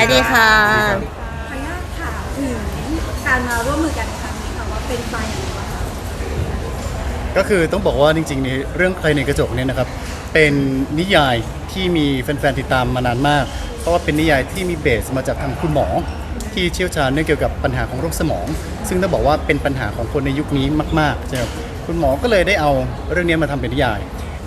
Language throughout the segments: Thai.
วัสดีค่ะ ขออนุญาตถามถึงการมาร่วมมือกันในครั้งนี้ค่ะว่าเป็นมาอย่างไรบ้างคะก็คือต้องบอกว่าจริงๆในเรื่องใครในกระจกเนี่ยนะครับ เป็นนิยายที่มีแฟนๆติดตามมานานมาก เพราะว่าเป็นนิยายที่มีเบสมาจากทางคุณหมอ ที่เชี่ยวชาญเรื่องเกี่ยวกับปัญหาของโรคสมอง ซึ่งต้องบอกว่าเป็นปัญหาของคนในยุคนี้มากๆใช่ไหมครับคุณหมอก็เลยได้เอาเรื่องนี้มาทำเป็นนิยาย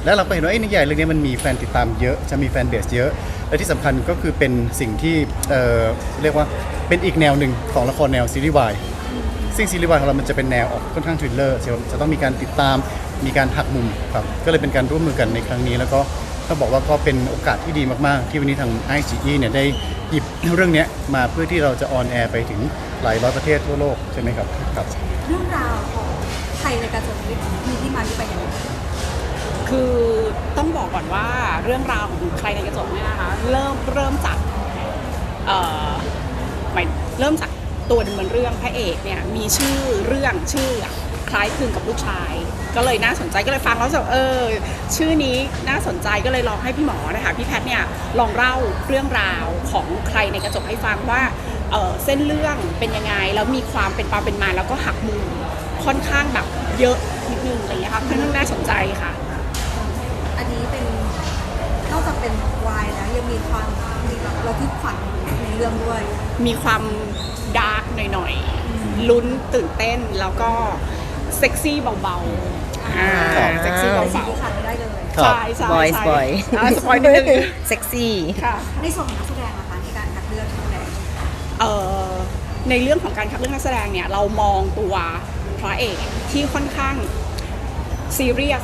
แล้วเราก็เห็นว่าไอ้นิยายเรื่องนี้มันมีแฟนติดตามเยอะจะมีแฟนเบสเยอะ และที่สำคัญก็คือเป็นสิ่งที่เอ่อเรียกว่าเป็นอีกแนวหนึ่งของละครแนวซีรีส์วาย ซึ่งซีรีส์วายของเรามันจะเป็นแนวออกค่อนข้างทริลเลอร์จะจะต้องมีการติดตาม มีการหักมุมครับ ก็เลยเป็นการร่วมมือกันในครั้งนี้ แล้วก็ต้องบอกว่าก็เป็นโอกาสที่ดีมาก ๆ ที่วันนี้ทาง i อ e เนี่ยได้หยิบเรื่องเนี้ยมาเพื่อที่เราจะออนแอร์ไปถึงหลายร้อยประเทศทั่วโลกใช่ไหมครับครับ เรื่องราวของไทยในกระจกนี้มีที่มาที่ไปยังไง คือต้องบอกก่อนว่าเรื่องราวของใครในกระจกเนี่ยนะคะเริ่มเริ่มจากเอ่อหมายเริ่มจากตัวดำเนินเรื่องพระเอกเนี่ยมีชื่อเรื่องชื่ออะคล้ายคลึงกับลูกชาย ก็เลยน่าสนใจก็เลยฟังแล้วรู้สึกเออ ชื่อนี้น่าสนใจก็เลยลองให้พี่หมอนะคะพี่แพทย์เนี่ยลองเล่าเรื่องราวของใครในกระจกให้ฟังว่าเออเส้นเรื่องเป็นยังไงแล้วมีความเป็นปาเป็นมาแล้วก็หักมุมค่อนข้างแบบเยอะนิดนึงอะไรอย่างเงี้ยค่ะค่อนข้างน่าสนใจค่ะอันนี้เป็นน อกจากเป็นวายแล้วยังมีความมีแบบระทึกขวัญในเรื่องด้วย มีความดาร์กหน่อยๆ ลุ้นตื่นเต้นแล้วก็เซ็กซี่เบาๆอ่าครับ เซ็กซี่เป็นเบาสิ่งที่ขาดไม่ได้เลย ๆ ครับใช่ใช่บอยใช่บอยอ่าสปอยนิดนึงเซ็กซี่ ค่ะ ในส่วนของนักแสดงนะคะในการคัดเลือกนักแสดงเอ่อในเรื่องของการคัดเลือกนักแสดงเนี่ยเรามองตัวพระเอกที่ค่อนข้างซีเรียส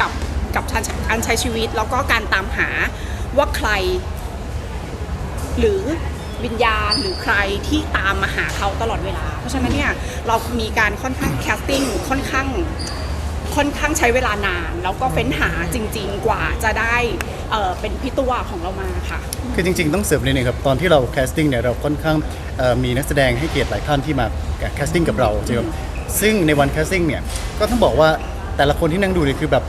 กับ กับการใช้ชีวิต แล้วก็การตามหาว่าใคร หรือวิญญาณหรือใครที่ตามมาหาเขาตลอดเวลา เพราะฉะนั้นเนี่ยเรามีการค่อนข้างแคสติ้งค่อนข้างค่อนข้างใช้เวลานาน แล้วก็เฟ้นหาจริง ๆ กว่าจะได้เเป็นพี่ตัวของเรามาค่ะ คือจริง ๆ ต้องเสริมเลยนะครับ ตอนที่เราแคสติ้งเนี่ยเราค่อนข้างมีนักแสดงให้เกียรติหลายท่านที่มาแคสติ้งกับเราใช่ไหมครับซึ่งในวันแคสติ้งเนี่ยก็ต้องบอกว่าแต่ละคนที่นั่งดูเนี่ยคือแบบ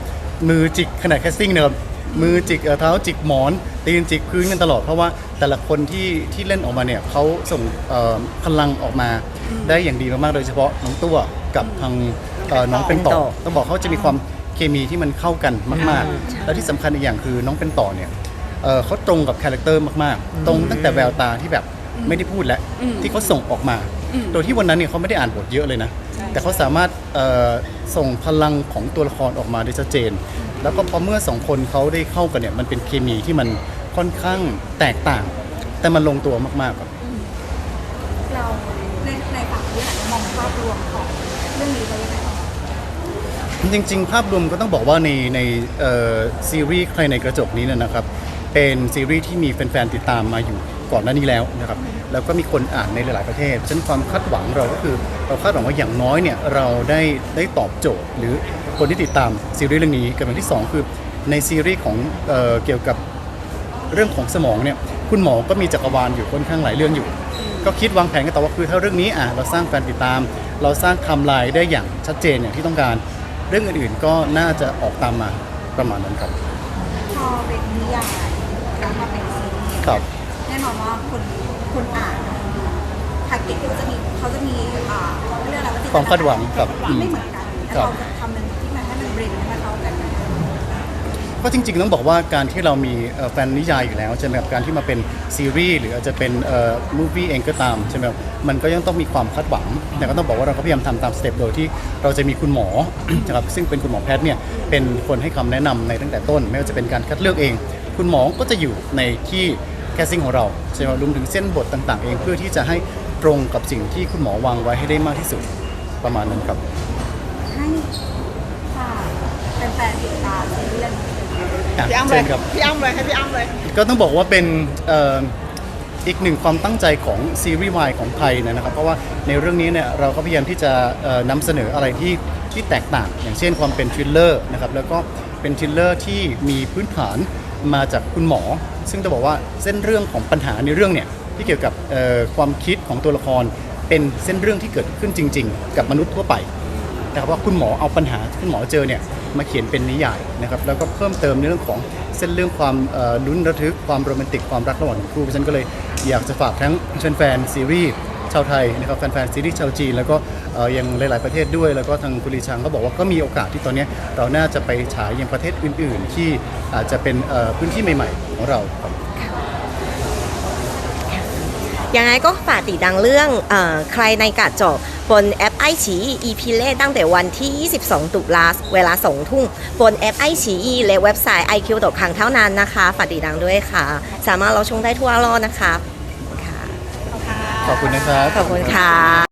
มือจิกขนาดแคสติ้งนะครับมือจิกเอ่อเท้าจิกหมอนตีนจิกพื้นกันตลอดเพราะว่าแต่ละคนที่ที่เล่นออกมาเนี่ยเขาส่งเอ่อพลังออกมาได้อย่างดีมากๆโดยเฉพาะน้องตัวกับทางเอ่อน้องเป็นต่อต้องบอกเขาจะมีความเคมีที่มันเข้ากันมากอ่าใช่ๆแล้วที่สำคัญอีกอย่างคือน้องเป็นต่อเนี่ยเอ่อเขาตรงกับคาแรคเตอร์มากๆ ตรงตั้งแต่แววตาที่แบบไม่ได้พูดแล้วอืมที่เขาส่งออกมาอืม โดยที่วันนั้นเนี่ยเขาไม่ได้อ่านบทเยอะเลยนะใช่แต่เขาสามารถเอ่อส่งพลังของตัวละครออกมาได้ชัดเจน แล้วก็พอเมื่อสองคนเขาได้เข้ากันเนี่ยมันเป็นเคมีที่มันค่อนข้างแตกต่าง แต่มันลงตัวมากๆครับเราในในฝั่งที่อาจจะมองภาพรวมของเรื่องนี้ไว้ยังไงบ้างจริง ๆ ภาพรวมก็ต้องบอกว่าในในเอ่อซีรีส์ใครในกระจกนี้เนยนะครับ เป็นซีรีส์ที่มีแฟนๆติดตามมาอยู่ ก่อนหน้านี้แล้วนะครับแล้วก็มีคนอ่านในหลาย ๆประเทศฉะนันความคาดหวังเราก็คือเราคาดหวังว่าอย่างน้อยเนี่ยเราได้ได้ตอบโจทย์ หรือคนที่ติดตามซีรีส์เรื่องนี้กับอย่างที่สองคือในซีรีส์ของเอ่อเกี่ยวกับเรื่องของสมองเนี่ยคุณหมอก็มีจักรวาลอยู่ค่อนข้างหลายเรื่องอยู่ ก็คิดวางแผนกันต่อว่าคือถ้าเรื่องนี้อะเราสร้างแฟนติดตาม เราสร้างไทำลายได้อย่างชัดเจนอย่างที่ต้องการ เรื่องอื่นๆก็น่าจะออกตามมาประมาณนั้นครับ พอเป็นนิยายแล้วมาเป็นซีรีส์ครับแน่นอนว่าคนคนอ่านคนดูแพ็กเกจเขาจะมีเขาจะมีอ่าเรื่องอะไรว่าจินตนความคาดหวังกับไม่เหมือนกันแล้วเราจะทำมันที่มันให้มันเบรนให้มันเข้ากันก็จริงๆต้องบอกว่าการที่เรามีเอ่อแฟนนิยายอยู่แล้วใช่ไหมครับการที่มาเป็นซีรีส์หรืออาจจะเป็นเอ่อมูฟวี่เองก็ตามใช่ไหมครับมันก็ยังต้องมีความคาดหวังแต่ก็ต้องบอกว่าเราก็พยายามทำตามสเต็ปโดยที่เราจะมีคุณหมอ นะครับซึ่งเป็นคุณหมอแพทย์เนี่ยเป็นคนให้คำแนะนำในตั้งแต่ต้น ไม่ว่าจะเป็นการคัดเลือกเอง คุณหมอก็จะอยู่ในที่ แคสซิ่งของเราใช่ไหมครับรวมถึงเส้นบทต่าง ๆ เองเพื่อที่จะให้ตรงกับสิ่งที่คุณหมอวางไว้ให้ได้มากที่สุดประมาณนั้นครับ ให้ฝากแฟนๆติดตามซีรีส์เรื่องนี้อะพี่อ้ำเลเชิยญครับ พี่อ้ำเลยให้พี่อ้ำเลย ก็ต้องบอกว่าเป็นเอ่ออีกหนึ่งความตั้งใจของซีรีส์วายของไทยนะครับ เพราะว่าในเรื่องนี้เนี่ยเราก็พยายามที่จะเอ่อนำเสนออะไรที่ที่แตกต่าง อย่างเช่นความเป็นทริลเลอร์นะครับแล้วก็เป็นทริลเลอร์ที่มีพื้นฐาน มาจากคุณหมอ ซึ่งจะบอกว่าเส้นเรื่องของปัญหาในเรื่องเนี่ยที่เกี่ยวกับความคิดของตัวละคร เป็นเส้นเรื่องที่เกิดขึ้นจริง ๆ กับมนุษย์ทั่วไปนะครับว่าคุณหมอเอาปัญหาที่คุณหมอเจอเนี่ยมาเขียนเป็นนิยายนะครับแล้วก็เพิ่มเติมในเรื่องของเส้นเรื่องความลุ้นระทึกความโรแมนติกความรักระหว่างคู่ฉันก็เลยอยากจะฝากทั้งแฟนๆซีรีส์ชาวไทยนะครับแฟนๆซีรีส์ชาวจีนแล้วก็ ยังหลาย ๆประเทศด้วย แล้วก็ทางกุลีชังก็บอกว่าก็มีโอกาสที่ตอนเนี้ยเราน่าจะไปฉายยังประเทศอื่น ๆ ที่อาจจะเป็นเอ่อพื้นที่ใหม่ ๆ ของเราครับยังไงก็ฝากติดดังเรื่องเออใครในกาดจอบนแอปไอฉี EP เล่ตั้งแต่วันที่ 22 ตุลาเวลา 2 ทุ่ม บนแอปไอฉีและเว็บไซต์ iq ตกครั้งเท่านั้นนะคะ ฝากติดดังด้วยค่ะ สามารถเราชมได้ทั่วโลกนะคะค่ะขอบคุณนะครับ ขอบคุณค่ะ